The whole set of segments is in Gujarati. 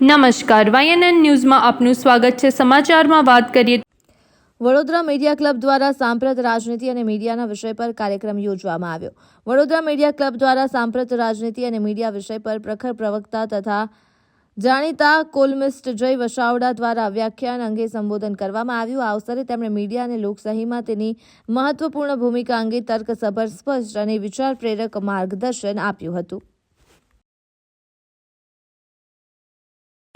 નમસ્કાર વાયએનએન ન્યૂઝમાં આપનું સ્વાગત છે. સમાચારમાં વાત કરીએ વડોદરા મીડિયા ક્લબ દ્વારા સાંપ્રત રાજનીતિ અને મીડિયાના વિષય પર કાર્યક્રમ યોજવામાં આવ્યો. વડોદરા મીડિયા ક્લબ દ્વારા સાંપ્રત રાજનીતિ અને મીડિયા વિષય પર પ્રખર પ્રવક્તા તથા જાણીતા કોલમિસ્ટ જય વસાવડા દ્વારા વ્યાખ્યાન અંગે સંબોધન કરવામાં આવ્યું. આ અવસરે તેમણે મીડિયા અને લોકશાહીમાં તેની મહત્વપૂર્ણ ભૂમિકા અંગે તર્કસભર સ્પષ્ટ અને વિચાર પ્રેરક માર્ગદર્શન આપ્યું હતું.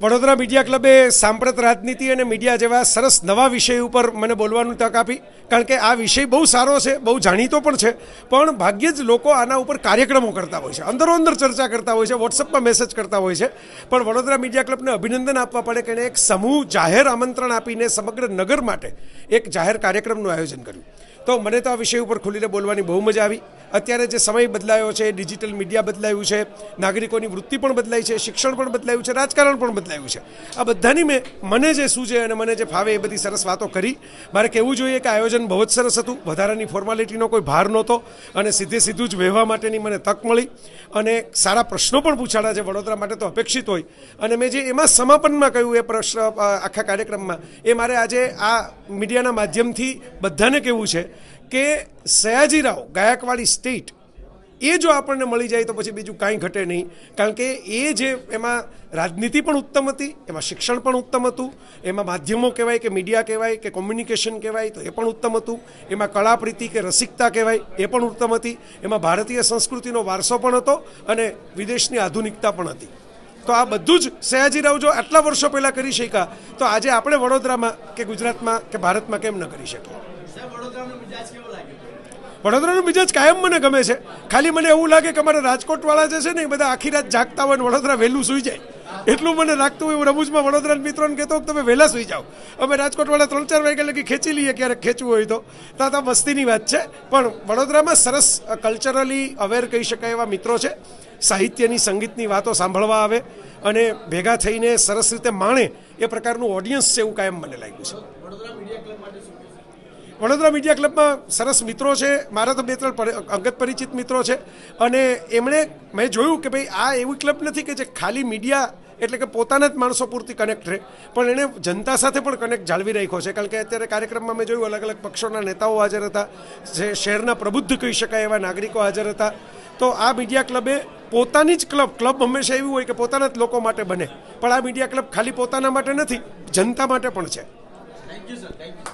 વડોદરા મીડિયા ક્લબે સાંપ્રત રાજનીતિ અને મીડિયા જેવા સરસ નવા વિષય ઉપર મને બોલવાનું તક આપી. કારણ કે આ વિષય બહુ સારો છે, બહુ જાણીતો પણ છે. પણ ભાગ્યે જ લોકો આના ઉપર કાર્યક્રમો કરતા હોય છે. અંદરો અંદર ચર્ચા કરતા હોય છે, વોટ્સઅપમાં મેસેજ કરતા હોય છે. પણ વડોદરા મીડિયા ક્લબને અભિનંદન આપવા પડે કે એણે એક સમૂહ જાહેર આમંત્રણ આપીને સમગ્ર નગર માટે એક જાહેર કાર્યક્રમનું આયોજન કર્યું. તો મને તો આ વિષય ઉપર ખુલીને બોલવાની બહુ મજા આવી. અત્યારે જે સમય બદલાયો છે, ડિજિટલ મીડિયા બદલાયું છે, નાગરિકોની વૃત્તિ પણ બદલાઈ છે, શિક્ષણ પણ બદલાયું છે, રાજકારણ પણ બદલાયું છે. આ બધાની મેં મને જે સૂજે અને મને જે ફાવે એ બધી સરસ વાતો કરી. મારે કહેવું જોઈએ કે આયોજન બહુ જ સરસ હતું. વધારાની ફોર્માલિટીનો કોઈ ભાર નહોતો અને સીધે સીધું જ વહેવા માટેની મને તક મળી. અને સારા પ્રશ્નો પણ પૂછાડા છે વડોદરા માટે તો અપેક્ષિત હોય. અને મેં જે એમાં સમાપનમાં કહ્યું એ પ્રશ્ન આખા કાર્યક્રમમાં, એ મારે આજે આ મીડિયાના માધ્યમથી બધાને કહેવું છે કે સયાજીરાવ, ગાયકવાડી સ્ટેટ, એ જો આપણને મળી જાય તો પછી બીજું કાંઈ ઘટે નહીં. કારણ કે એ જે એમાં રાજનીતિ પણ ઉત્તમ હતી, એમાં શિક્ષણ પણ ઉત્તમ હતું, એમાં માધ્યમો કહેવાય કે મીડિયા કહેવાય કે કોમ્યુનિકેશન કહેવાય તો એ પણ ઉત્તમ હતું, એમાં કળાપ્રીતિ કે રસિકતા કહેવાય એ પણ ઉત્તમ હતી, એમાં ભારતીય સંસ્કૃતિનો વારસો પણ હતો અને વિદેશની આધુનિકતા પણ હતી. તો આ બધું જ સયાજીરાવ જો આટલા વર્ષો પહેલાં કરી શક્યા, તો આજે આપણે વડોદરામાં કે ગુજરાતમાં કે ભારતમાં કેમ ન કરી શકીએ? વડોદરાનો મિજાજ વડોદરાનો કાયમ મને ગમે છે. ખાલી મને એવું લાગે કે અમારા રાજકોટવાળા જે છે ને એ બધા આખી રાત જાગતા હોય વડોદરા વહેલું સૂઈ જાય. એટલું મને લાગતું હોય હું રમૂજમાં વડોદરા મિત્રોને કહેતો કે તમે વહેલા સૂઈ જાઓ. અમે રાજકોટવાળા ત્રણ ચાર વાગ્યા લગી ખેંચી લઈએ ક્યારેક ખેંચવું હોય તો. તો આ તો મસ્તીની વાત છે. પણ વડોદરામાં સરસ કલ્ચરલી અવેર કહી શકાય એવા મિત્રો છે. સાહિત્યની સંગીતની વાતો સાંભળવા આવે અને ભેગા થઈને સરસ રીતે માણે એ પ્રકારનું ઓડિયન્સ છે એવું કાયમ મને લાગ્યું છે. વડોદરા મીડિયા ક્લબમાં સરસ મિત્રો છે. મારા તો બે ત્રણ અંગત પરિચિત મિત્રો છે. અને એમણે મેં જોયું કે ભાઈ આ એવું ક્લબ નથી કે જે ખાલી મીડિયા એટલે કે પોતાના જ માણસો પૂરતી કનેક્ટ રહે. પણ એણે જનતા સાથે પણ કનેક્ટ જાળવી રાખ્યો છે. કારણ કે અત્યારે કાર્યક્રમમાં મેં જોયું અલગ અલગ પક્ષોના નેતાઓ હાજર હતા. જે શહેરના પ્રબુદ્ધ કહી શકાય એવા નાગરિકો હાજર હતા. તો આ મીડિયા ક્લબે પોતાની જ ક્લબ ક્લબ હંમેશા એવું હોય કે પોતાના જ લોકો માટે બને. પણ આ મીડિયા ક્લબ ખાલી પોતાના માટે નથી, જનતા માટે પણ છે. Thank you sir thank you